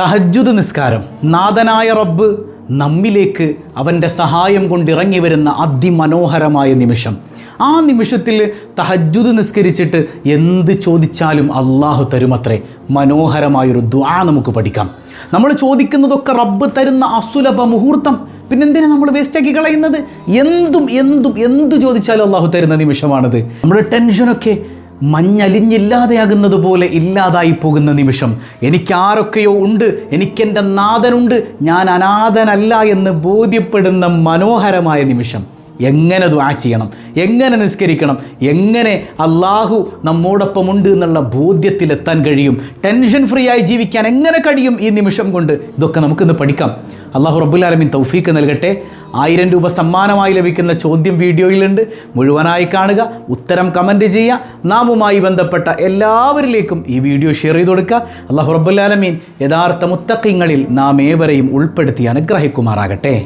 തഹജുദ് നിസ്കാരം. നാഥനായ റബ്ബ് നമ്മിലേക്ക് അവന്റെ സഹായം കൊണ്ടിറങ്ങി വരുന്ന അതിമനോഹരമായ നിമിഷം. ആ നിമിഷത്തിൽ തഹജുദ് നിസ്കരിച്ചിട്ട് എന്ത് ചോദിച്ചാലും അള്ളാഹു തരുമത്രേ. മനോഹരമായൊരു ദ്വാ നമുക്ക് പഠിക്കാം. നമ്മൾ ചോദിക്കുന്നതൊക്കെ റബ്ബ് തരുന്ന അസുലഭ മുഹൂർത്തം. പിന്നെന്തിനാ നമ്മൾ വേസ്റ്റാക്കി കളയുന്നത്? എന്തും എന്തും എന്ത് ചോദിച്ചാലും അള്ളാഹു തരുന്ന നിമിഷമാണത്. നമ്മുടെ ടെൻഷനൊക്കെ മഞ്ഞലിഞ്ഞില്ലാതെയാകുന്നത് പോലെ ഇല്ലാതായി പോകുന്ന നിമിഷം എനിക്കാരൊക്കെയോ ഉണ്ട് എനിക്കെന്റെ നാഥനുണ്ട് ഞാൻ അനാഥനല്ല എന്ന് ബോധ്യപ്പെടുന്ന മനോഹരമായ നിമിഷം. എങ്ങനെ ദ്വാ ചെയ്യണം? എങ്ങനെ നിസ്കരിക്കണം? എങ്ങനെ അള്ളാഹു നമ്മോടൊപ്പമുണ്ട് എന്നുള്ള ബോധ്യത്തിലെത്താൻ കഴിയും? ടെൻഷൻ ഫ്രീ ആയി ജീവിക്കാൻ എങ്ങനെ കഴിയും ഈ നിമിഷം കൊണ്ട്? ഇതൊക്കെ നമുക്കിന്ന് പഠിക്കാം. അള്ളാഹു റബ്ബുലാലമീൻ തൗഫീക്ക് നൽകട്ടെ. ആയിരം രൂപ സമ്മാനമായി ലഭിക്കുന്ന ചോദ്യം വീഡിയോയിലുണ്ട്. മുഴുവനായി കാണുക ഉത്തരം കമന്റ് ചെയ്യുക. നാമുമായി ബന്ധപ്പെട്ട എല്ലാവരിലേക്കും ഈ വീഡിയോ ഷെയർ ചെയ്ത് കൊടുക്കുക. അള്ളാഹു റബ്ബുലാലമീൻ യഥാർത്ഥ മുത്തക്കിങ്ങളിൽ നാം ഏവരെയും ഉൾപ്പെടുത്തി അനുഗ്രഹിക്കുമാറാകട്ടെ.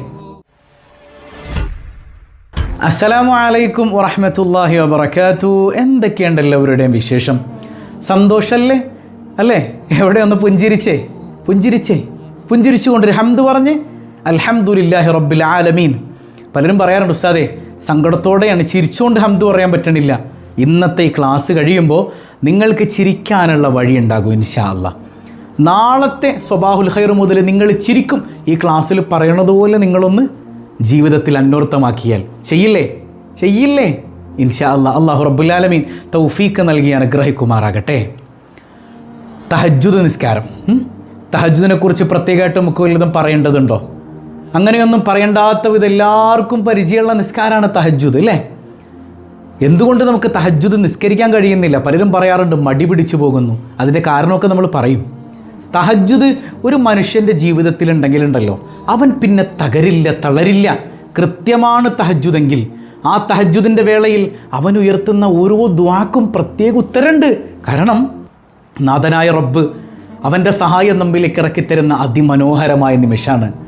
അസ്സലാമു അലൈക്കും വറഹമത്തല്ലാഹി വബർക്കാത്തു എന്തൊക്കെയുണ്ട് എല്ലാവരുടെയും വിശേഷം? സന്തോഷമല്ലേ അല്ലേ? എവിടെ ഒന്ന് പുഞ്ചിരിച്ചേ? പുഞ്ചിരിച്ചേ? പുഞ്ചിരിച്ചുകൊണ്ട് ഹംദ് പറഞ്ഞ് അൽഹംദുലില്ലാഹി റബ്ബിൽ ആലമീൻ. പലരും പറയാറുണ്ട് ഉസ്താദെ സങ്കടത്തോടെയാണ് ചിരിച്ചുകൊണ്ട് ഹംദ് പറയാൻ പറ്റണില്ല. ഇന്നത്തെ ഈ ക്ലാസ് കഴിയുമ്പോൾ നിങ്ങൾക്ക് ചിരിക്കാനുള്ള വഴിയുണ്ടാകും ഇൻഷാ അല്ലാ നാളത്തെ സ്വബാഹുൽ ഖൈർ മുതൽ നിങ്ങൾ ചിരിക്കും. ഈ ക്ലാസ്സിൽ പറയണത് പോലെ നിങ്ങളൊന്ന് ജീവിതത്തിൽ അന്വർത്ഥമാക്കിയാൽ. ചെയ്യില്ലേ? ചെയ്യില്ലേ? ഇൻഷാ അല്ല അള്ളാഹു റബ്ബുലാലമീൻ തൗഫീക്ക് നൽകി അനുഗ്രഹിക്കുമാറാകട്ടെ. തഹജുദ് നിസ്കാരം. ഉം? തഹജുദിനെ കുറിച്ച് പ്രത്യേകമായിട്ട് നമുക്ക് പറയേണ്ടതുണ്ടോ? അങ്ങനെയൊന്നും പറയേണ്ടാത്ത വിധം എല്ലാവർക്കും പരിചയമുള്ള നിസ്കാരമാണ് തഹജ്ജുദ് അല്ലേ? എന്തുകൊണ്ട് നമുക്ക് തഹജ്ജുദ് നിസ്കരിക്കാൻ കഴിയുന്നില്ല? പലരും പറയാറുണ്ട് മടി പിടിച്ചു പോകുന്നു. അതിന്റെ കാരണമൊക്കെ നമ്മൾ പറയും. തഹജ്ജുദ് ഒരു മനുഷ്യന്റെ ജീവിതത്തിലുണ്ടെങ്കിലുണ്ടല്ലോ അവൻ പിന്നെ തകരില്ല തളരില്ല. കൃത്യമാണ് തഹജ്ജുദെങ്കിൽ. ആ തഹജ്ജുദിന്റെ വേളയിൽ അവൻ ഉയർത്തുന്ന ഓരോ ദ്വാക്കും പ്രത്യേക ഉത്തരമുണ്ട്. കാരണം നാഥനായ റബ്ബ് അവന്റെ സഹായം നമ്മിലേക്ക് ഇറക്കിത്തരുന്ന അതിമനോഹരമായ നിമിഷമാണ്.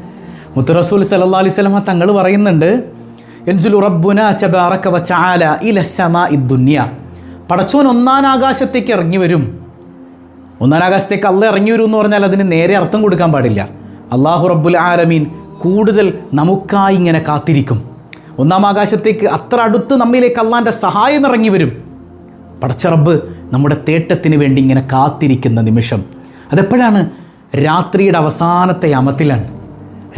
മുത്തറസൂൽ സല്ലാ അലൈഹി സ്വലമ തങ്ങൾ പറയുന്നുണ്ട് പടച്ചോൻ ഒന്നാം ആകാശത്തേക്ക് ഇറങ്ങി വരും. ഒന്നാം ആകാശത്തേക്ക് അല്ല ഇറങ്ങി വരും എന്ന് പറഞ്ഞാൽ അതിന് നേരെ അർത്ഥം കൊടുക്കാൻ പാടില്ല. അള്ളാഹു റബ്ബുൽ ആലമീൻ കൂടുതൽ നമുക്കായി ഇങ്ങനെ കാത്തിരിക്കും. ഒന്നാം ആകാശത്തേക്ക് അത്ര അടുത്ത് നമ്മിലേക്ക് അള്ളാന്റെ സഹായം ഇറങ്ങി വരും. പടച്ച റബ്ബ് നമ്മുടെ തേട്ടത്തിന് വേണ്ടി ഇങ്ങനെ കാത്തിരിക്കുന്ന നിമിഷം. അതെപ്പോഴാണ്? രാത്രിയുടെ അവസാനത്തെ യാമത്തിലാണ്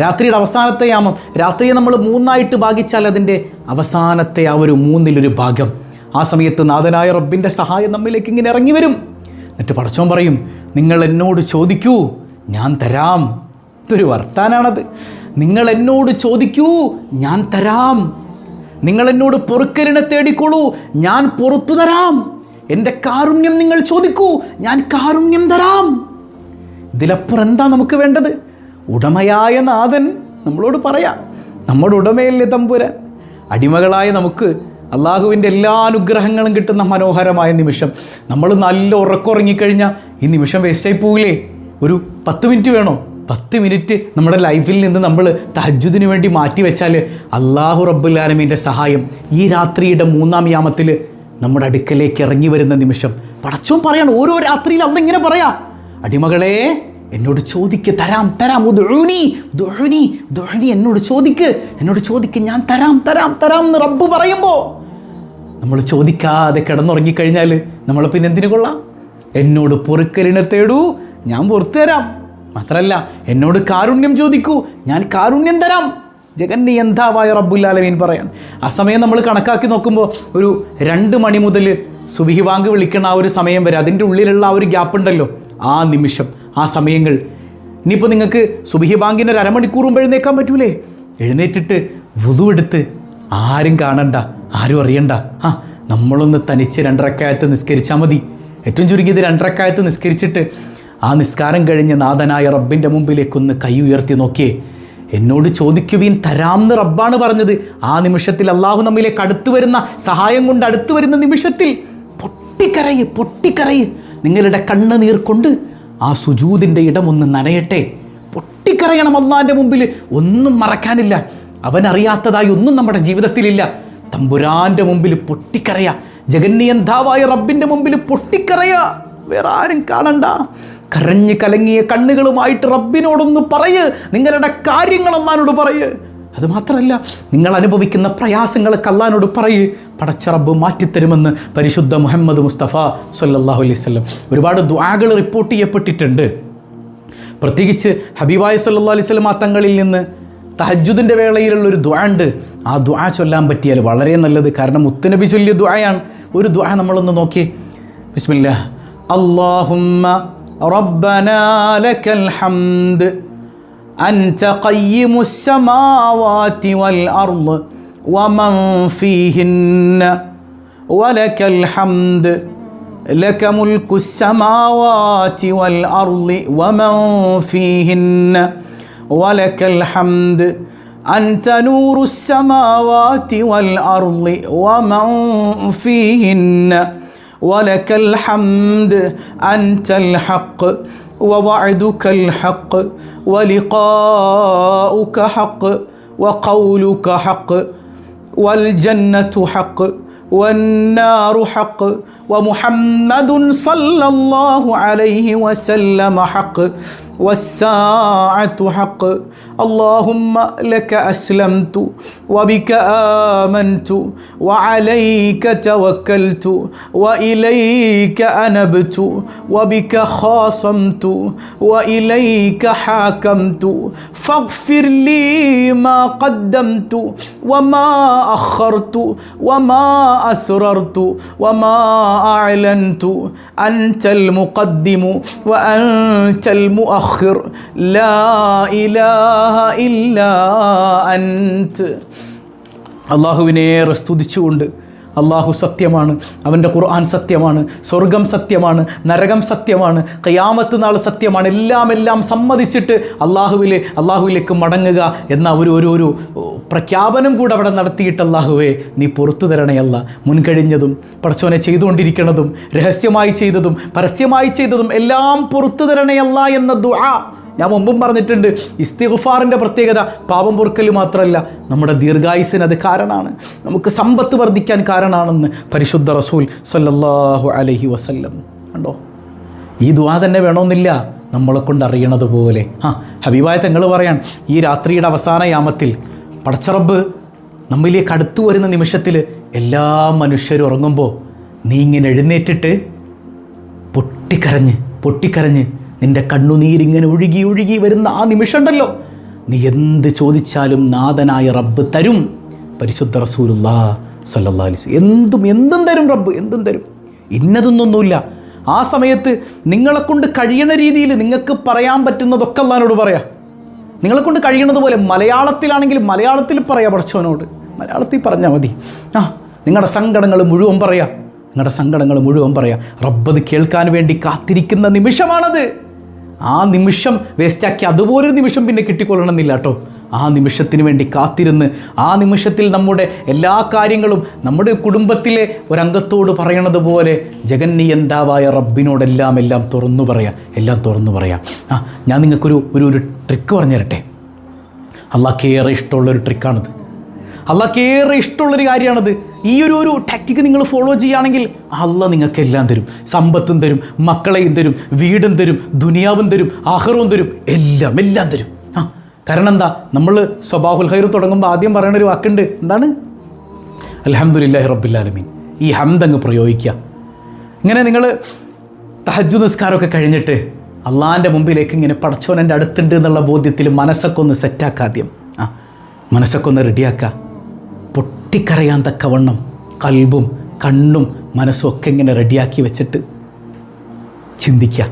രാത്രിയുടെ അവസാനത്തെ യാമം. രാത്രിയെ നമ്മൾ മൂന്നായിട്ട് ഭാഗിച്ചാൽ അതിന്റെ അവസാനത്തെ ആ ഒരു മൂന്നിലൊരു ഭാഗം. ആ സമയത്ത് നാഥനായ റബ്ബിന്റെ സഹായം നമ്മിലേക്ക് ഇങ്ങനെ ഇറങ്ങി വരും. എന്നിട്ട് പടച്ചോൻ പറയും നിങ്ങൾ എന്നോട് ചോദിക്കൂ ഞാൻ തരാം. ഇതൊരു വർത്താനാണത്. നിങ്ങൾ എന്നോട് ചോദിക്കൂ ഞാൻ തരാം. നിങ്ങൾ എന്നോട് പൊറുക്കലിനെ തേടിക്കോളൂ ഞാൻ പുറത്തു തരാം. എന്റെ കാരുണ്യം നിങ്ങൾ ചോദിക്കൂ ഞാൻ കാരുണ്യം തരാം. ഇതിലപ്പുറം എന്താ നമുക്ക് വേണ്ടത്? ഉടമയായ നാഥൻ നമ്മളോട് പറയാം. നമ്മുടെ ഉടമയല്ലേ തമ്പുരാൻ അടിമകളായ നമുക്ക് അള്ളാഹുവിന്റെ എല്ലാ അനുഗ്രഹങ്ങളും കിട്ടുന്ന മനോഹരമായ നിമിഷം. നമ്മൾ നല്ല ഉറക്കമുറങ്ങിക്കഴിഞ്ഞാൽ ഈ നിമിഷം വേസ്റ്റായി പോകില്ലേ? ഒരു പത്ത് മിനിറ്റ് വേണോ? പത്ത് മിനിറ്റ് നമ്മുടെ ലൈഫിൽ നിന്ന് നമ്മൾ തഹജുദിന് വേണ്ടി മാറ്റി വെച്ചാൽ അള്ളാഹു റബ്ബുല്ലാലമീന്റെ സഹായം ഈ രാത്രിയുടെ മൂന്നാം യാമത്തിൽ നമ്മുടെ അടുക്കലേക്ക് ഇറങ്ങി വരുന്ന നിമിഷം. പടച്ചോൻ പറയാണ് ഓരോ രാത്രിയിൽ അന്ന് ഇങ്ങനെ പറയാം. അടിമകളെ എന്നോട് ചോദിക്ക് തരാം തരാം ദുഴുനി ദുഹുനി ദുഹുനി എന്നോട് ചോദിക്ക് എന്നോട് ചോദിക്ക് ഞാൻ തരാം തരാം തരാം എന്ന് റബ്ബ് പറയുമ്പോൾ നമ്മൾ ചോദിക്കാതെ കിടന്നുറങ്ങിക്കഴിഞ്ഞാൽ നമ്മൾ പിന്നെ എന്തിനു കൊള്ളാം? എന്നോട് പൊറുക്കലിനെ തേടൂ ഞാൻ പുറത്തു തരാം. മാത്രമല്ല എന്നോട് കാരുണ്യം ചോദിക്കൂ ഞാൻ കാരുണ്യം തരാം. ജഗന്നിയന്താവായ റബ്ബുല്ലാലമീൻ പറയാൻ. ആ സമയം നമ്മൾ കണക്കാക്കി നോക്കുമ്പോൾ ഒരു രണ്ട് മണി മുതൽ സുബിഹി വാങ്ക് വിളിക്കുന്ന ആ ഒരു സമയം വരെ അതിന്റെ ഉള്ളിലുള്ള ആ ഒരു ഗ്യാപ്പ് ഉണ്ടല്ലോ ആ നിമിഷം ആ സമയങ്ങൾ. ഇനിയിപ്പോൾ നിങ്ങൾക്ക് സുബിഹി ബാങ്കിന് ഒരു അരമണിക്കൂർ മുമ്പ് എഴുന്നേക്കാൻ പറ്റൂലേ? എഴുന്നേറ്റിട്ട് വുതു എടുത്ത് ആരും കാണണ്ട ആരും അറിയണ്ട. ആ നമ്മളൊന്ന് തനിച്ച് രണ്ടരക്കായത്ത് നിസ്കരിച്ചാൽ മതി. ഏറ്റവും ചുരുങ്ങിയത് രണ്ടരക്കായത്ത് നിസ്കരിച്ചിട്ട് ആ നിസ്കാരം കഴിഞ്ഞ് നാഥനായ റബ്ബിന്റെ മുമ്പിലേക്കൊന്ന് കൈ ഉയർത്തി നോക്കിയേ. എന്നോട് ചോദിക്കുവീൻ തരാമെന്ന് റബ്ബാണ് പറഞ്ഞത്. ആ നിമിഷത്തിൽ അള്ളാഹു നമ്മിലേക്ക് അടുത്തു വരുന്ന സഹായം കൊണ്ട് അടുത്തു വരുന്ന നിമിഷത്തിൽ പൊട്ടിക്കരയ് പൊട്ടിക്കരയ്. നിങ്ങളുടെ കണ്ണുനീർ കൊണ്ട് ആ സുജൂതിന്റെ ഇടമൊന്ന് നനയട്ടെ. പൊട്ടിക്കരയണം അള്ളാന്റെ മുമ്പിൽ ഒന്നും മറക്കാനില്ല. അവനറിയാത്തതായി ഒന്നും നമ്മുടെ ജീവിതത്തിലില്ല. തമ്പുരാന്റെ മുമ്പിൽ പൊട്ടിക്കരയ. ജഗന്നിയന്താവായ റബ്ബിന്റെ മുമ്പിൽ പൊട്ടിക്കരയ. വേറെ ആരും കാണണ്ട. കരഞ്ഞ് കലങ്ങിയ കണ്ണുകളുമായിട്ട് റബ്ബിനോടൊന്ന് പറയ്. നിങ്ങളുടെ കാര്യങ്ങൾ അള്ളഹാനോട് പറയ്. അത് മാത്രമല്ല നിങ്ങൾ അനുഭവിക്കുന്ന പ്രയാസങ്ങളൊക്കെ അള്ളഹാനോട് പറയേ. പടച്ചറബ് മാറ്റിത്തരുമെന്ന് പരിശുദ്ധ മുഹമ്മദ് മുസ്തഫ സല്ലാഹു അലൈഹി വസല്ലം ഒരുപാട് ദ്വാകൾ റിപ്പോർട്ട് ചെയ്യപ്പെട്ടിട്ടുണ്ട്. പ്രത്യേകിച്ച് ഹബീബായ സല്ലാ അലൈഹി വസല്ലം തങ്ങളിൽ നിന്ന് തഹജുദിന്റെ വേളയിലുള്ള ഒരു ദ്വാ ഉണ്ട്. ആ ദ്വാ ചൊല്ലാൻ പറ്റിയാൽ വളരെ നല്ലത്. കാരണം മുത്തുനബി ചൊല്ലിയ ദ്വായാണ് ഒരു ദ്വാ നമ്മളൊന്ന് നോക്കി ബിസ്മില്ലാ അള്ളാഹുമ്മ റബ്ബനാ ലക്കൽ ഹംദ്. أنت قيم السماوات والأرض ومن فيهن. ولك الحمد لك ملك السماوات والأرض ومن فيهن. ولك الحمد أنت نور السماوات والأرض ومن فيهن. ولك الحمد أنت الحق ووعدك الحق ولقاؤك حق وقولك حق والجنة حق والنار حق ومحمد صلى الله عليه وسلم حق. والساعة حق. اللهم لك أسلمت وبك آمنت وعليك توكلت وإليك أنبت وبك خاصمت وإليك حاكمت. فاغفر لي ما قدمت وما أخرت وما أسررت وما أعلنت. أنت المقدم وأنت المؤخر. لا إله إلا أنت അള്ളാഹുവിനേറെ സ്തുതിച്ചുകൊണ്ട് അള്ളാഹു സത്യമാണ് അവന്റെ ഖുർആൻ സത്യമാണ് സ്വർഗം സത്യമാണ് നരകം സത്യമാണ് കയാമത്ത് നാൾ സത്യമാണ് എല്ലാം എല്ലാം സമ്മതിച്ചിട്ട് അള്ളാഹുവിലെ അള്ളാഹുവിലേക്ക് മടങ്ങുക എന്ന ഒരു ഒരു ഒരു പ്രഖ്യാപനം കൂടെ അവിടെ നടത്തിയിട്ട് അള്ളാഹുവെ നീ പുറത്തു തരണയല്ല മുൻകഴിഞ്ഞതും പടച്ചോനെ ചെയ്തുകൊണ്ടിരിക്കുന്നതും രഹസ്യമായി ചെയ്തതും പരസ്യമായി ചെയ്തതും എല്ലാം പുറത്തു തരണയല്ല എന്ന ദുആ ഞാൻ മുമ്പും പറഞ്ഞിട്ടുണ്ട് ഇസ്തിഗുഫാറിന്റെ പ്രത്യേകത പാപം പൊറുക്കൽ മാത്രമല്ല നമ്മുടെ ദീർഘായുസിന് അത് കാരണമാണ്. നമുക്ക് സമ്പത്ത് വർദ്ധിക്കാൻ കാരണമാണെന്ന് പരിശുദ്ധ റസൂൽ സല്ലല്ലാഹു അലഹി വസല്ലം കണ്ടോ? ഈ ദുവാ തന്നെ വേണമെന്നില്ല നമ്മളെ കൊണ്ട് അറിയണത് പോലെ. ആ ഹബീബായ തങ്ങൾ പറയാൻ ഈ രാത്രിയുടെ അവസാന യാമത്തിൽ പടച്ചറബ് നമ്മിലേക്ക് അടുത്തു വരുന്ന നിമിഷത്തിൽ എല്ലാ മനുഷ്യരും ഉറങ്ങുമ്പോൾ നീ ഇങ്ങനെ എഴുന്നേറ്റിട്ട് പൊട്ടിക്കരഞ്ഞ് പൊട്ടിക്കരഞ്ഞ് നിന്റെ കണ്ണുനീരിങ്ങനെ ഒഴുകി ഒഴുകി വരുന്ന ആ നിമിഷമുണ്ടല്ലോ. നീ എന്ത് ചോദിച്ചാലും നാഥനായ റബ്ബ് തരും. പരിശുദ്ധ റസൂലുള്ളാ വസല്ലം. എന്തും എന്തും തരും റബ്ബ് എന്തും തരും. ഇന്നതൊന്നൊന്നുമില്ല. ആ സമയത്ത് നിങ്ങളെ കൊണ്ട് കഴിയണ രീതിയിൽ നിങ്ങൾക്ക് പറയാൻ പറ്റുന്നതൊക്കെ അല്ലാനോട് പറയാം. നിങ്ങളെ കൊണ്ട് പോലെ മലയാളത്തിലാണെങ്കിൽ മലയാളത്തിൽ പറയാം പഠിച്ചവനോട് മലയാളത്തിൽ പറഞ്ഞാൽ മതി. ആ നിങ്ങളുടെ സങ്കടങ്ങൾ മുഴുവൻ പറയാം. നിങ്ങളുടെ സങ്കടങ്ങൾ മുഴുവൻ പറയാം. റബ്ബത് കേൾക്കാൻ വേണ്ടി കാത്തിരിക്കുന്ന നിമിഷമാണത്. ആ നിമിഷം വേസ്റ്റാക്കി അതുപോലൊരു നിമിഷം പിന്നെ കിട്ടിക്കൊള്ളണമെന്നില്ല കേട്ടോ. ആ നിമിഷത്തിന് വേണ്ടി കാത്തിരുന്ന് ആ നിമിഷത്തിൽ നമ്മുടെ എല്ലാ കാര്യങ്ങളും നമ്മുടെ കുടുംബത്തിലെ ഒരംഗത്തോട് പറയണത് പോലെ ജഗന്നിയന്താവായ റബ്ബിനോടെല്ലാം എല്ലാം തുറന്നു പറയാം എല്ലാം തുറന്നു പറയാം. ആ ഞാൻ നിങ്ങൾക്കൊരു ഒരു ഒരു ട്രിക്ക് പറഞ്ഞു തരട്ടെ? അള്ളാഹ്ക്കേറെ ഇഷ്ടമുള്ളൊരു ട്രിക്കാണിത് അള്ളാഹ്ക്കേറെ ഇഷ്ടമുള്ളൊരു കാര്യമാണത് ഈ ഒരു ഒരു ടാക്റ്റിക് നിങ്ങൾ ഫോളോ ചെയ്യുകയാണെങ്കിൽ അല്ല നിങ്ങൾക്ക് എല്ലാം തരും. സമ്പത്തും തരും മക്കളെയും തരും വീടും തരും ദുനിയാവും തരും ആഹ്റവും തരും എല്ലാം എല്ലാം തരും. ആ കാരണം എന്താ? നമ്മൾ സ്വബാഹുൽ ഹൈർ തുടങ്ങുമ്പോൾ ആദ്യം പറയണ ഒരു വാക്കുണ്ട്. എന്താണ്? അലഹമുല്ലാഹി റബ്ബുല്ലാലമീൻ ഈ ഹംദ് അങ്ങ് പ്രയോഗിക്കുക. ഇങ്ങനെ നിങ്ങൾ തഹജു നിസ്കാരമൊക്കെ കഴിഞ്ഞിട്ട് അള്ളാഹാന്റെ മുമ്പിലേക്ക് ഇങ്ങനെ പടച്ചോൻ എന്റെ അടുത്തുണ്ട് എന്നുള്ള ബോധ്യത്തിൽ മനസ്സൊക്കെ ഒന്ന് സെറ്റാക്കുക ആദ്യം. ആ മനസ്സൊക്കെ ഒന്ന് റെഡിയാക്കുക പൊട്ടിക്കരയാൻ തക്കവണ്ണം കൽബും കണ്ണും മനസ്സും ഒക്കെ ഇങ്ങനെ റെഡിയാക്കി വെച്ചിട്ട് ചിന്തിക്കുക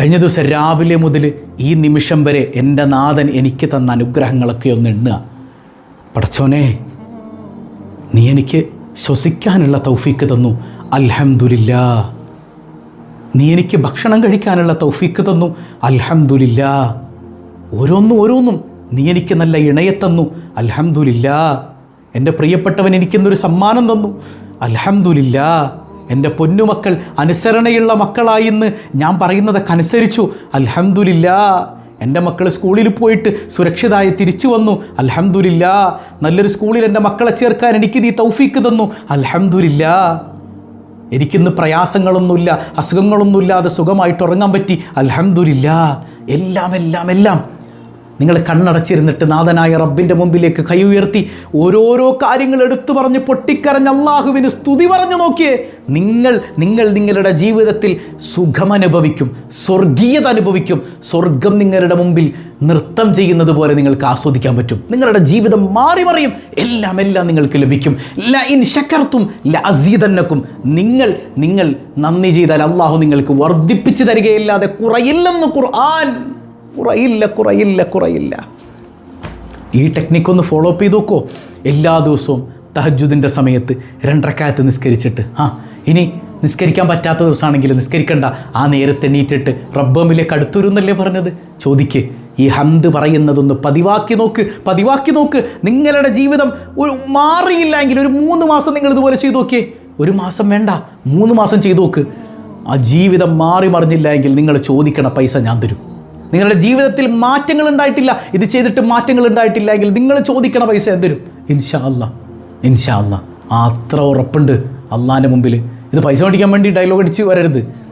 കഴിഞ്ഞ ദിവസം രാവിലെ മുതൽ ഈ നിമിഷം വരെ എന്റെ നാഥൻ എനിക്ക് തന്ന അനുഗ്രഹങ്ങളൊക്കെ ഒന്ന് എണ്ണുക. പടച്ചോനെ നീ എനിക്ക് ശ്വസിക്കാനുള്ള തൗഫീക്ക് തന്നു. അൽഹംദുലില്ലാ. നീ എനിക്ക് ഭക്ഷണം കഴിക്കാനുള്ള തൗഫീക്ക് തന്നു. അൽഹംദുലില്ലാ. ഓരോന്നും ഓരോന്നും നീ എനിക്ക് നല്ല ഇണയെ തന്നു. അൽഹംദുലില്ലാ. എന്റെ പ്രിയപ്പെട്ടവൻ എനിക്കെന്നൊരു സമ്മാനം തന്നു. അൽഹംദുലില്ലാ എന്റെ പൊന്നുമക്കൾ അനുസരണയുള്ള മക്കളായി ഇന്ന് ഞാൻ പറയുന്നതൊക്കെ അനുസരിച്ചു അൽഹംദുലില്ലാ എന്റെ മക്കൾ സ്കൂളിൽ പോയിട്ട് സുരക്ഷിതമായി തിരിച്ചു വന്നു. അലഹമുല്ല നല്ലൊരു സ്കൂളിൽ എന്റെ മക്കളെ ചേർക്കാൻ എനിക്ക് നീ തൗഫീക്ക് തന്നു. അലഹമുല്ല എനിക്കിന്ന് പ്രയാസങ്ങളൊന്നുമില്ല അസുഖങ്ങളൊന്നുമില്ലാതെ സുഖമായിട്ട് ഉറങ്ങാൻ പറ്റി. അലഹമുല്ല എല്ലാം എല്ലാം എല്ലാം നിങ്ങൾ കണ്ണടച്ചിരുന്നിട്ട് നാഥനായ റബ്ബിന്റെ മുമ്പിലേക്ക് കൈ ഉയർത്തി ഓരോരോ കാര്യങ്ങൾ എടുത്തു പറഞ്ഞ് പൊട്ടിക്കരഞ്ഞ് അള്ളാഹുവിന് സ്തുതി പറഞ്ഞു നോക്കിയേ. നിങ്ങൾ നിങ്ങൾ നിങ്ങളുടെ ജീവിതത്തിൽ സുഖമനുഭവിക്കും സ്വർഗീയത അനുഭവിക്കും. സ്വർഗം നിങ്ങളുടെ മുമ്പിൽ നൃത്തം ചെയ്യുന്നത് പോലെ നിങ്ങൾക്ക് ആസ്വദിക്കാൻ പറ്റും. നിങ്ങളുടെ ജീവിതം മാറി മറിയും. എല്ലാം എല്ലാം നിങ്ങൾക്ക് ലഭിക്കും. ല ഇൻ ശക്കർത്തും ല അസീതന്നക്കും നിങ്ങൾ നിങ്ങൾ നന്ദി ചെയ്താൽ അള്ളാഹു നിങ്ങൾക്ക് വർദ്ധിപ്പിച്ചു തരികയല്ലാതെ കുറയില്ലെന്ന് ഖുർആൻ കുറയില്ല കുറയില്ല കുറയില്ല. ഈ ടെക്നിക്ക് ഒന്ന് ഫോളോ അപ്പ് ചെയ്ത് നോക്കോ. എല്ലാ ദിവസവും തഹജുദിന്റെ സമയത്ത് രണ്ടരക്കാലത്ത് നിസ്കരിച്ചിട്ട് ആ ഇനി നിസ്കരിക്കാൻ പറ്റാത്ത ദിവസമാണെങ്കിൽ നിസ്കരിക്കണ്ട. ആ നേരത്തെ എണീറ്റിട്ട് റബ്ബമിലേക്ക് അടുത്തുവരുന്നല്ലേ പറഞ്ഞത്? ചോദിക്ക്. ഈ ഹന്ത് പറയുന്നതൊന്ന് പതിവാക്കി നോക്ക് പതിവാക്കി നോക്ക്. നിങ്ങളുടെ ജീവിതം ഒരു മാറിയില്ല എങ്കിൽ ഒരു മൂന്ന് മാസം നിങ്ങൾ ഇതുപോലെ ചെയ്തു നോക്കിയേ. ഒരു മാസം വേണ്ട മൂന്ന് മാസം ചെയ്തു നോക്ക്. ആ ജീവിതം മാറി മറിഞ്ഞില്ല എങ്കിൽ നിങ്ങൾ ചോദിക്കണ പൈസ ഞാൻ തരും. നിങ്ങളുടെ ജീവിതത്തിൽ മാറ്റങ്ങൾ ഉണ്ടായിട്ടില്ല. ഇത് ചെയ്തിട്ട് മാറ്റങ്ങൾ ഉണ്ടായിട്ടില്ല എങ്കിൽ നിങ്ങൾ ചോദിക്കണ പൈസ എന്തരും ഇൻഷാ അല്ല ഇൻഷാ അത്ര ഉറപ്പുണ്ട് അള്ളാന്റെ മുമ്പിൽ. ഇത് പൈസ മേടിക്കാൻ വേണ്ടി ഡയലോഗ് അടിച്ച് വരരുത്.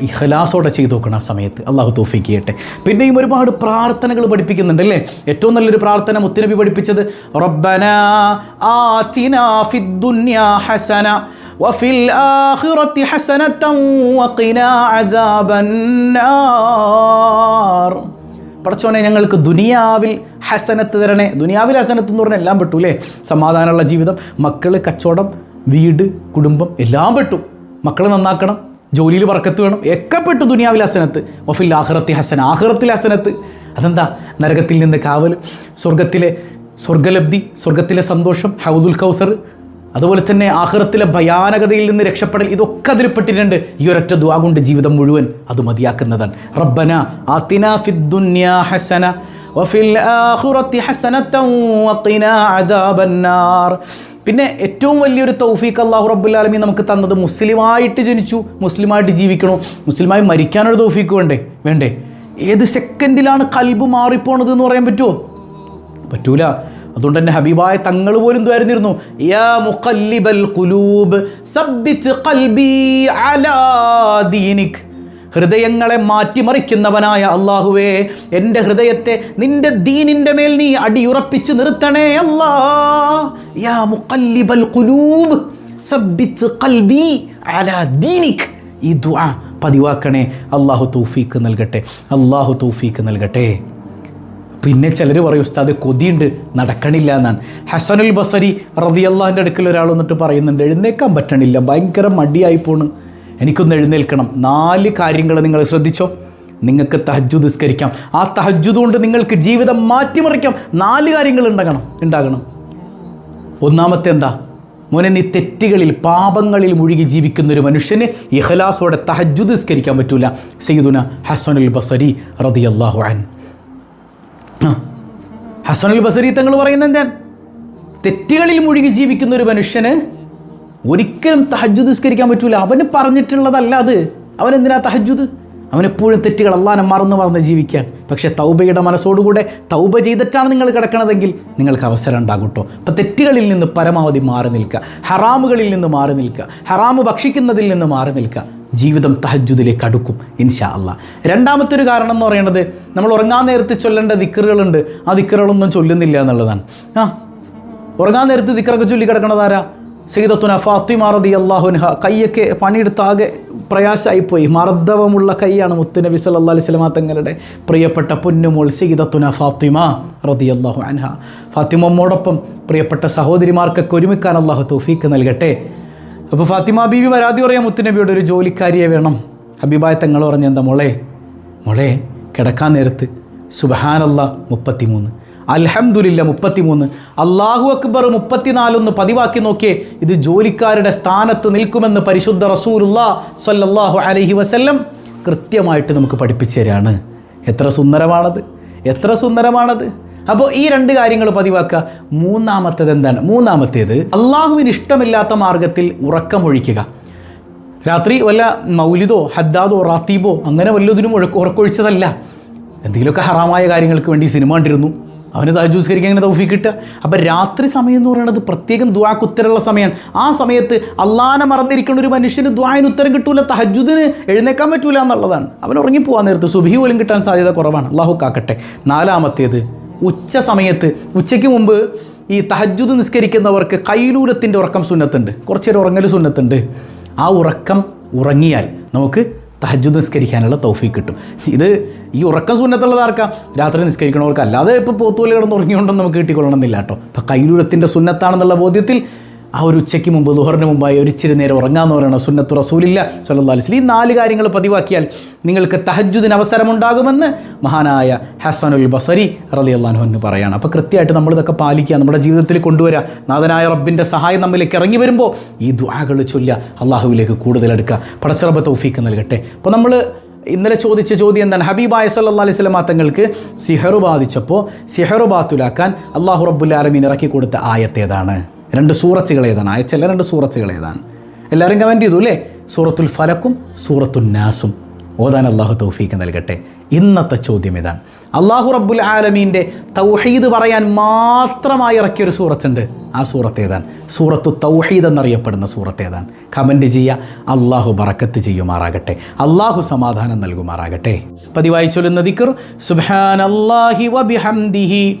ഇഹലാസോടെ ചെയ്തു നോക്കണം ആ സമയത്ത്. അള്ളാഹു തോഫിക്ക് ചെയ്യട്ടെ. പിന്നെയും ഒരുപാട് പ്രാർത്ഥനകൾ പഠിപ്പിക്കുന്നുണ്ട് അല്ലേ? ഏറ്റവും നല്ലൊരു പ്രാർത്ഥന മുത്തനബി പഠിപ്പിച്ചത് റബ്ബന ആതിനാ ഫിദ്ദുന്യാ ഹസന. وفي الآخرة حسنة وقنا عذاب النار പടച്ചോനെ ഞങ്ങൾക്ക് ദുനിയാവിൽ ഹസനത്ത് തരണേ ദുനിയാവിൽ ഹസനത്ത് എന്ന് പറഞ്ഞാൽ എല്ലാം പെട്ടു അല്ലേ സമാധാനമുള്ള ജീവിതം മക്കൾ കച്ചവടം വീട് കുടുംബം എല്ലാം പെട്ടു മക്കൾ നന്നാക്കണം ജോലിയിൽ വർക്കത്ത് വേണം ഒക്കെ പെട്ടു ദുനിയാവിൽ ഹസനത്ത് വഫിൽ ആഹ്റത്തി ഹസന ആഹ്റത്തിൽ ഹസനത്ത് അതെന്താ നരകത്തിൽ നിന്ന് കാവൽ സ്വർഗത്തിലെ സ്വർഗലബ്ധി സ്വർഗത്തിലെ സന്തോഷം ഹൗദുൽ കൗസർ അതുപോലെ തന്നെ ആഹ്റത്തിലെ ഭയാനകതയിൽ നിന്ന് രക്ഷപ്പെടൽ ഇതൊക്കെ അതിൽ പെട്ടിട്ടുണ്ട് ഈ ഒരൊറ്റ ദ്വാ കൊണ്ട് ജീവിതം മുഴുവൻ അത് മതിയാക്കുന്നതാണ്. റബ്ബന ആതിനാ ഫിദ്ദുന്യാ ഹസന വഫിൽ ആഖിറത്തി പിന്നെ ഏറ്റവും വലിയൊരു തൗഫീഖ് അള്ളാഹു റബ്ബുല്ലാലമി നമുക്ക് തന്നത് മുസ്ലിമായിട്ട് ജനിച്ചു മുസ്ലിമായിട്ട് ജീവിക്കണോ. മുസ്ലിമായി മരിക്കാനൊരു തൗഫീഖ് വേണ്ടേ? വേണ്ടേ? ഏത് സെക്കൻഡിലാണ് കൽബ് മാറിപ്പോണത് എന്ന് പറയാൻ പറ്റുമോ പറ്റൂല. അതുകൊണ്ട് തന്നെ ഹബീബായ തങ്ങൾ പോലും ദ്വാരുന്നിരുന്നു യാ മുഖല്ലിബൽ ഖുലൂബ് സബ്ബിത് ഖൽബി അലാ ദീനിക്. ഹൃദയങ്ങളെ മാറ്റിമറിക്കുന്നവനായ അള്ളാഹുവേ എന്റെ ഹൃദയത്തെ നിന്റെ ദീനിന്റെ മേൽ നീ അടിയുറപ്പിച്ച് നിർത്തണേ അല്ലാ. യാ മുഖല്ലിബൽ ഖുലൂബ് സബ്ബിത് ഖൽബി അലാ ദീനിക്. ഈ ദുആ പതിവാക്കണേ. അള്ളാഹു തൗഫീക്ക് നൽകട്ടെ. അള്ളാഹു തൗഫീക്ക് നൽകട്ടെ. പിന്നെ ചിലർ പറയും ഉസ്താദ് കൊതിയുണ്ട് നടക്കണില്ല എന്നാണ്. ഹസനുൽ ബസരി റതി അള്ളാഹിന്റെ അടുക്കൽ ഒരാൾ വന്നിട്ട് പറയുന്നുണ്ട് എഴുന്നേക്കാൻ പറ്റണില്ല ഭയങ്കര മടിയായി പോണ്. എനിക്കൊന്ന് എഴുന്നേൽക്കണം. നാല് കാര്യങ്ങൾ നിങ്ങൾ ശ്രദ്ധിച്ചോ? നിങ്ങൾക്ക് തഹജു നിസ്കരിക്കാം. ആ തഹജുദ് കൊണ്ട് നിങ്ങൾക്ക് ജീവിതം മാറ്റിമറിക്കാം. നാല് കാര്യങ്ങൾ ഉണ്ടാകണം ഉണ്ടാകണം. ഒന്നാമത്തെ എന്താ? മോനെ നീ തെറ്റുകളിൽ പാപങ്ങളിൽ മുഴുകി ജീവിക്കുന്ന ഒരു മനുഷ്യന് ഇഹ്ലാസോടെ തഹജുദ് നിസ്കരിക്കാൻ പറ്റൂല. സയ്യിദുന ഹസനുൽ ബസരി റതിയല്ലാഹു അൻ. ഹസനുൽ ബസരി തങ്ങൾ പറയുന്നത് എന്താണ്? തെറ്റുകളിൽ മുഴുകി ജീവിക്കുന്ന ഒരു മനുഷ്യന് ഒരിക്കലും തഹജു നിസ്കരിക്കാൻ പറ്റൂല. അവന് പറഞ്ഞിട്ടുള്ളതല്ല അത്. അവൻ എന്തിനാ തഹജുദ് അവനെപ്പോഴും തെറ്റുകൾ അള്ളാനെ മറന്നു മറന്ന് ജീവിക്കാൻ പക്ഷേ തൗബയുടെ മനസ്സോടുകൂടെ തൗബ ചെയ്തിട്ടാണ് നിങ്ങൾ കിടക്കണതെങ്കിൽ നിങ്ങൾക്ക് അവസരം ഉണ്ടാകും കേട്ടോ അപ്പം തെറ്റുകളിൽ നിന്ന് പരമാവധി മാറി നിൽക്കുക. ഹറാമുകളിൽ നിന്ന് മാറി നിൽക്കുക. ഹറാമു ഭക്ഷിക്കുന്നതിൽ നിന്ന് മാറി നിൽക്കുക. ജീവിതം തഹജുദിലേക്ക് അടുക്കും ഇൻഷാ അല്ല രണ്ടാമത്തെ ഒരു കാരണം എന്ന് പറയുന്നത് നമ്മൾ ഉറങ്ങാൻ നേരത്ത് ചൊല്ലേണ്ട ദിക്കറുകളുണ്ട്. ആ ദിക്കറുകളൊന്നും ചൊല്ലുന്നില്ല എന്നുള്ളതാണ്. ആ ഉറങ്ങാൻ നേരത്ത് ദിക്കറൊക്കെ ചൊല്ലിക്കിടക്കണതാരാ സീതത്തുന ഫാത്തിമ റതി അള്ളാഹുൻഹ കൈയൊക്കെ പണിയെടുത്താകെ പ്രയാസമായിപ്പോയി. മർദ്ദവമുള്ള കൈയാണ് മുത്തുനബി സല്ലാ അലൈഹി സ്വലമാ തങ്ങളുടെ പ്രിയപ്പെട്ട പൊന്നുമോൾ സീതത്തുന ഫാത്തിമ റതി അള്ളാഹു അൻഹ ഫാത്തിമമ്മോടൊപ്പം പ്രിയപ്പെട്ട സഹോദരിമാർക്കൊക്കെ ഒരുമിക്കാൻ അള്ളാഹു തൗഫീക്ക് നൽകട്ടെ. അപ്പോൾ ഫാത്തിമ ബീവി പരാതി പറയാം മുത്തുനബിയോട് ഒരു ജോലിക്കാരിയെ വേണം. ഹബീബായ തങ്ങൾ പറഞ്ഞ എന്താ മോളെ മോളെ കിടക്കാൻ നേരത്ത് സുബഹാനല്ല മുപ്പത്തിമൂന്ന്. അലഹമുല്ല മുപ്പത്തിമൂന്ന്. അള്ളാഹു അക്ബർ മുപ്പത്തിനാലൊന്ന് പതിവാക്കി നോക്കിയേ ഇത് ജോലിക്കാരുടെ സ്ഥാനത്ത് നിൽക്കുമെന്ന് പരിശുദ്ധ റസൂലുള്ള സ്വല്ലല്ലാഹു അലഹി വസല്ലം കൃത്യമായിട്ട് നമുക്ക് പഠിപ്പിച്ചു തരാണ്. എത്ര സുന്ദരമാണത്? എത്ര സുന്ദരമാണത്? അപ്പോൾ ഈ രണ്ട് കാര്യങ്ങൾ പതിവാക്കുക. മൂന്നാമത്തേത് എന്താണ്? മൂന്നാമത്തേത് അള്ളാഹുവിന് ഇഷ്ടമില്ലാത്ത മാർഗത്തിൽ ഉറക്കമൊഴിക്കുക രാത്രി വല്ല മൗലിദോ ഹദ്ദാദോ റാത്തീബോ അങ്ങനെ വല്ലതിനും ഉറക്കൊഴിച്ചതല്ല. എന്തെങ്കിലുമൊക്കെ ഹറാമായ കാര്യങ്ങൾക്ക് വേണ്ടി സിനിമ കണ്ടിരുന്നു. അവന് തഹജൂസ്കരിക്കാൻ അങ്ങനെ തൗഫീക്ക് കിട്ടുക. അപ്പം രാത്രി സമയം എന്ന് പറയുന്നത് പ്രത്യേകം ദ്വാക്ക് ഉത്തരമുള്ള സമയമാണ്. ആ സമയത്ത് അള്ളാനെ മറന്നിരിക്കുന്ന ഒരു മനുഷ്യന് ദ്വായന് ഉത്തരം കിട്ടൂല തഹജുദിന് എഴുന്നേക്കാൻ പറ്റൂല എന്നുള്ളതാണ്. അവൻ ഉറങ്ങിപ്പോകാൻ നേരത്ത് സുബി പോലും കിട്ടാൻ സാധ്യത കുറവാണ്. അള്ളാഹു കാക്കട്ടെ. നാലാമത്തേത് ഉച്ച സമയത്ത് ഉച്ചയ്ക്ക് മുമ്പ് ഈ തഹജുദ് നിസ്കരിക്കുന്നവർക്ക് കൈലൂലത്തിന്റെ ഉറക്കം സുന്നത്തുണ്ട്. കുറച്ച് നേരം ഉറങ്ങൽ സുന്നത്തുണ്ട്. ആ ഉറക്കം ഉറങ്ങിയാൽ നമുക്ക് തഹജുദ് നിസ്കരിക്കാനുള്ള തൗഫീക്ക് കിട്ടും. ഇത് ഈ ഉറക്കം സുന്നത്തുള്ളത് ആർക്കാം? രാത്രി നിസ്കരിക്കണവർക്ക്. അല്ലാതെ ഇപ്പോൾ പോത്തുപോലെ കിടന്ന് ഉറങ്ങിയോണ്ടൊന്നും നമുക്ക് കിട്ടിക്കൊള്ളണമെന്നില്ല കേട്ടോ. അപ്പോൾ കൈലൂലത്തിന്റെ സുന്നത്താണെന്നുള്ള ബോധ്യത്തിൽ ആ ഒരു ഉച്ചയ്ക്ക് മുമ്പ് ദുഹറിന് മുമ്പായി ഒരിച്ചിരി നേരം ഉറങ്ങാമെന്ന് പറയുന്ന സുന്നത്തു റസൂലില്ല അലൈഹി വസല്ലം. ഈ നാല് കാര്യങ്ങൾ പതിവാക്കിയാൽ നിങ്ങൾക്ക് തഹജുദിന് അവസരമുണ്ടാകുമെന്ന് മഹാനായ ഹസനുൽ ബസരി റളിയല്ലാഹു അൻഹു പറയാണ്. അപ്പോൾ കൃത്യമായിട്ട് നമ്മളിതൊക്കെ പാലിക്കുക നമ്മുടെ ജീവിതത്തിൽ കൊണ്ടുവരിക. നാഥനായ റബ്ബിന്റെ സഹായം നമ്മിലേക്ക് ഇറങ്ങി വരുമ്പോൾ ഈ ദുആകൾ ചൊല്ലുക അള്ളാഹുവിലേക്ക് കൂടുതലെടുക്കുക പടച്ചിറബ തൗഫീക്ക് നൽകട്ടെ. അപ്പോൾ നമ്മൾ ഇന്നലെ ചോദിച്ച ചോദ്യം എന്താണ്? ഹബീബായ സല്ലാ അലൈഹി സ്വലമാ തങ്ങൾക്ക് സിഹറു ബാധിച്ചപ്പോൾ സിഹറു ബാത്തുലാക്കാൻ അള്ളാഹു റബ്ബുൽ ആലമീൻ ഇറക്കി കൊടുത്ത ആയത്തേതാണ് രണ്ട് സൂറത്തുകൾ ഏതാണ്? അയച്ചല്ല രണ്ട് സൂറത്തുകൾ ഏതാണ്? എല്ലാവരും കമന്റ് ചെയ്തു അല്ലേ? സൂറത്തുൽ ഫലക്കും സൂറത്തുൽ നാസും. ഓതാൻ അള്ളാഹു തൗഫീക്ക് നൽകട്ടെ. ഇന്നത്തെ ചോദ്യം ഇതാണ്. അള്ളാഹു റബ്ബുൽ ആലമീന്റെ തൗഹീദ് പറയാൻ മാത്രമായി ഇറക്കിയൊരു സൂറത്തുണ്ട്. ആ സൂറത്ത് ഏതാണ്? സൂറത്തു തൗഹീദ് എന്നറിയപ്പെടുന്ന സൂറത്ത് ഏതാണ്? കമന്റ് ചെയ്യുക. അള്ളാഹു ബറക്കത്ത് ചെയ്യുമാറാകട്ടെ. അള്ളാഹു സമാധാനം നൽകുമാറാകട്ടെ. പതിവായി ചൊല്ലുന്ന ദിക്കർ സുബാൻ അള്ളാഹി വബിഹംദിഹി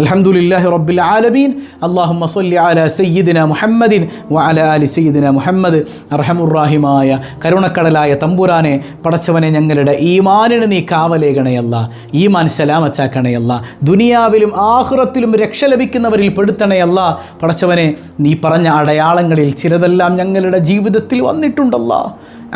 അലഹമുല്ലാഹി റബ്ബിൽ ആലമീൻ. അള്ളാഹു മസൊല്ലി അല സയ്യിദിന മുഹമ്മദിൻ വഅല അലി സയ്യിദിന മുഹമ്മദ്. അറഹമുറാഹിമായ കരുണക്കടലായ തമ്പുരാനെ പടച്ചവനെ ഞങ്ങളുടെ ഈമാനിന് നീ കാവലേകണയല്ല ഈമാൻ സലാമത്താക്കണയല്ല ദുനിയാവിലും ആഹുറത്തിലും രക്ഷ ലഭിക്കുന്നവരിൽ പെടുത്തണയല്ല പടച്ചവനെ നീ പറഞ്ഞ അടയാളങ്ങളിൽ ചിലതെല്ലാം ഞങ്ങളുടെ ജീവിതത്തിൽ വന്നിട്ടുണ്ടല്ലോ.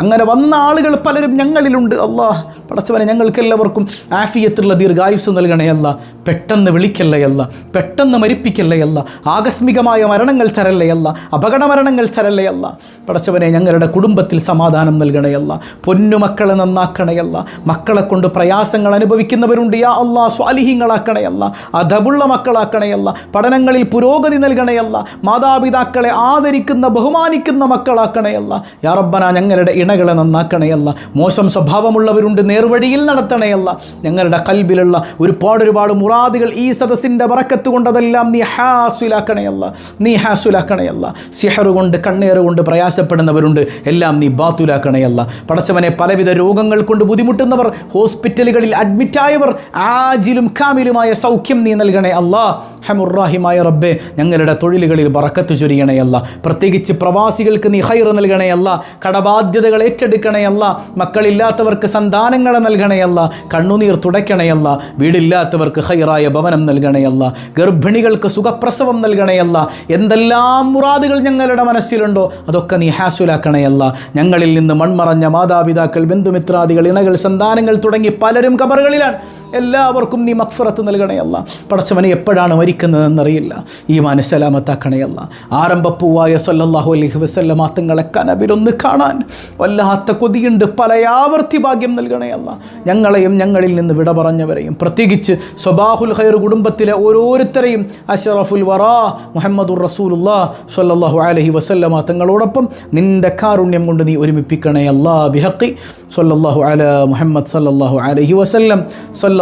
അങ്ങനെ വന്ന ആളുകൾ പലരും ഞങ്ങളിലുണ്ട്. അള്ളാഹ് പടച്ചവനെ ഞങ്ങൾക്ക് എല്ലാവർക്കും ആഫിയത്തുള്ള ദീർഘായുസ് നൽകണയല്ല പെട്ടെന്ന് വിളിക്കല്ലയല്ല പെട്ടെന്ന് മരിപ്പിക്കല്ലയല്ല ആകസ്മികമായ മരണങ്ങൾ തരല്ലയല്ല അപകട മരണങ്ങൾ തരല്ലയല്ല പടച്ചവനെ ഞങ്ങളുടെ കുടുംബത്തിൽ സമാധാനം നൽകണയല്ല പൊന്നുമക്കളെ നന്നാക്കണയല്ല മക്കളെ കൊണ്ട് പ്രയാസങ്ങൾ അനുഭവിക്കുന്നവരുണ്ട്. യാ അള്ളാഹ് സ്വാലിഹ്യങ്ങളാക്കണയല്ല അധബുള്ള മക്കളാക്കണയല്ല പഠനങ്ങളിൽ പുരോഗതി നൽകണയല്ല മാതാപിതാക്കളെ ആദരിക്കുന്ന ബഹുമാനിക്കുന്ന മക്കളാക്കണയല്ല യാ റബ്ബന ഞങ്ങളുടെ ഇണകളെ നന്നാക്കണയല്ല. മോശം സ്വഭാവമുള്ളവരുണ്ട് നേർവഴിയിൽ നടത്തണയല്ല. ഞങ്ങളുടെ കൽബിലുള്ള ഒരുപാട് ഒരുപാട് മുറാദുകൾ ഈ സദസ്സിന്റെ വറക്കത്ത് കൊണ്ടതെല്ലാം നീ ഹാസുലാക്കണയല്ല. നീ ഹാസുലാക്കണയല്ല. സിഹറുകൊണ്ട് കൊണ്ട് പ്രയാസപ്പെടുന്നവരുണ്ട്. എല്ലാം നീ ബാത്തുലാക്കണയല്ല. പടച്ചവനെ പലവിധ രോഗങ്ങൾ കൊണ്ട് ബുദ്ധിമുട്ടുന്നവർ ഹോസ്പിറ്റലുകളിൽ അഡ്മിറ്റായവർ ആജിലും കാമിലുമായ സൗഖ്യം നീ നൽകണേ അല്ലാ ഹമുറാഹിമായ റബ്ബെ ഞങ്ങളുടെ തൊഴിലുകളിൽ ബറക്കത്ത് ചൊരിയണയല്ല. പ്രത്യേകിച്ച് പ്രവാസികൾക്ക് നീ ഹൈർ നൽകണയല്ല. കടബാധ്യതകൾ ഏറ്റെടുക്കണയല്ല. മക്കളില്ലാത്തവർക്ക് സന്താനങ്ങൾ നൽകണയല്ല. കണ്ണുനീർ തുടയ്ക്കണയല്ല. വീടില്ലാത്തവർക്ക് ഹൈറായ ഭവനം നൽകണയല്ല. ഗർഭിണികൾക്ക് സുഖപ്രസവം നൽകണയല്ല. എന്തെല്ലാം മുറാദുകൾ ഞങ്ങളുടെ മനസ്സിലുണ്ടോ അതൊക്കെ നീ ഹാസുലാക്കണയല്ല ഞങ്ങളിൽ നിന്ന് മൺമറഞ്ഞ മാതാപിതാക്കൾ ബന്ധുമിത്രാദികൾ ഇണകൾ സന്താനങ്ങൾ തുടങ്ങി പലരും കബറുകളിലാണ് എല്ലാവർക്കും നീ മക്ഫറത്ത് നൽകണയല്ല പടച്ചവനെ എപ്പോഴാണ് മരിക്കുന്നതെന്നറിയില്ല. ഈ മനസ്സലാമത്താക്കണയല്ല ആരംഭപ്പൂവായ സല്ലല്ലാഹു അലൈഹി വസല്ലമ തങ്ങളെ കനവിലൊന്ന് കാണാൻ വല്ലാത്ത കൊതിയുണ്ട്. പലയാവർത്തി ഭാഗ്യം നൽകണയല്ല ഞങ്ങളെയും ഞങ്ങളിൽ നിന്ന് വിട പറഞ്ഞവരെയും പ്രത്യേകിച്ച് സ്വബാഹുൽ ഖൈർ കുടുംബത്തിലെ ഓരോരുത്തരെയും അഷറഫുൽ വറാ മുഹമ്മദുർ റസൂലുല്ലാ സല്ലാഹു അലഹി വസല്ലമ തങ്ങളോടൊപ്പം നിന്റെ കാരുണ്യം കൊണ്ട് നീ ഒരുമിപ്പിക്കണേ അല്ലാ. ബിഹക്കി സല്ലാഹു അല മുഹമ്മദ് സല്ലല്ലാഹു അലൈഹി വസല്ലം.